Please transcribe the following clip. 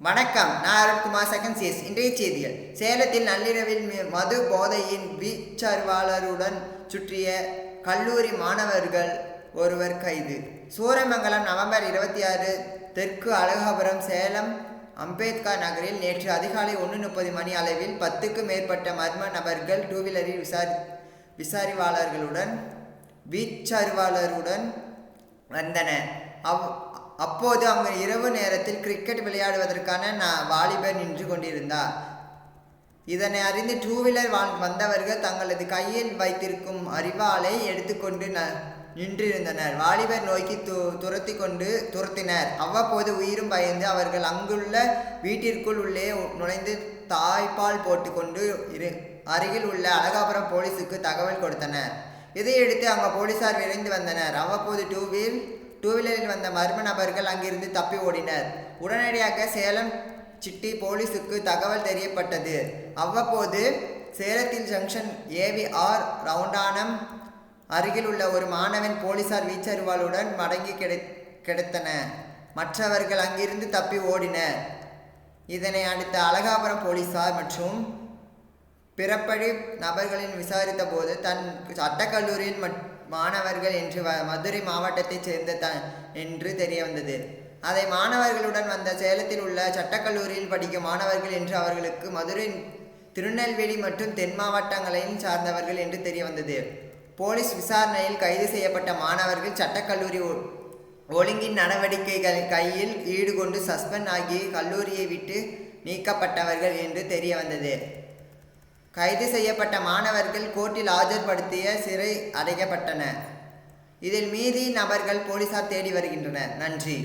வணக்கம். நான் Arunkumar second CS இன்றைய செய்திகள். சேலத்தில் நள்ளிரவில் மது போதையின் வீச்சர்வாளருடன் சுற்றிய கல்லூரி மாணவர்கள் ஒருவர் கைது. சூரமங்கலம் நவம்பர் இருபத்தி ஆறு தெற்கு அழகாபுரம் சேலம் அம்பேத்கர் நகரில் நேற்று அதிகாலை ஒன்று முப்பது மணி அளவில் பத்துக்கு மேற்பட்ட மர்ம நபர்கள் டூ வீலரில் விசாரி விசாரிவாளர்களுடன் வீச்சறிவாளருடன் வந்தனர். அவ் அப்போது அவங்க இரவு நேரத்தில் கிரிக்கெட் விளையாடுவதற்கான வாலிபர் நின்று கொண்டிருந்தார். இதனை அறிந்து டூ வீலர் வந்தவர்கள் தங்களது கையில் வைத்திருக்கும் அறிவாலை எடுத்துக்கொண்டு ந நின்றிருந்தனர். வாலிபர் நோக்கி து துரத்தி கொண்டு துரத்தினர். அவ்வப்போது உயிரும் பயந்து அவர்கள் அங்குள்ள வீட்டிற்குள் உள்ளே நுழைந்து தாய்ப்பால் போட்டுக்கொண்டு இரு அருகில் உள்ள அழகாபுரம் போலீஸுக்கு தகவல் கொடுத்தனர். இதையடுத்து அங்கே போலீசார் விரைந்து வந்தனர். அவ்வப்போது டூ வீல் டூ வீலரில் வந்த மர்ம நபர்கள் அங்கிருந்து தப்பி ஓடினர். உடனடியாக சேலம் சிட்டி போலீஸுக்கு தகவல் தெரியப்பட்டது. அவ்வப்போது சேலத்தில் ஜங்ஷன் ஏவிஆர் ரவுண்டானம் அருகில் உள்ள ஒரு மாணவன் போலீசார் வீச்சறிவாளுடன் மடங்கி கிடை கிடைத்தன. மற்றவர்கள் அங்கிருந்து தப்பி ஓடினர். இதனை அடுத்த அழகாபுரம் போலீசார் மற்றும் பிறப்படி நபர்களின் விசாரித்த போது தன் சட்டக்கல்லூரியில் மட்- மாணவர்கள் என்று வ- மதுரை மாவட்டத்தைச் சேர்ந்த த என்று தெரிய வந்தது அதை மாணவர்களுடன் வந்த சேலத்தில் உள்ள சட்டக்கல்லூரியில் படிக்கும் மாணவர்கள் என்று அவர்களுக்கு மதுரை திருநெல்வேலி மற்றும் தென் மாவட்டங்களையும் சார்ந்தவர்கள் என்று தெரிய வந்தது போலீஸ் விசாரணையில் கைது செய்யப்பட்ட மாணவர்கள் சட்டக்கல்லூரி ஒ- ஒழுங்கின் நடவடிக்கைகள் கையில் ஈடுகொண்டு சஸ்பெண்ட் ஆகி கல்லூரியை விட்டு நீக்கப்பட்டவர்கள் என்று தெரிய வந்தது கைது செய்யப்பட்ட மாணவர்கள் கோர்ட்டில் ஆஜர்படுத்திய சிறை அடைக்கப்பட்டன இதில் மீதி நபர்கள் போலீசார் தேடி வருகின்றனர். நன்றி.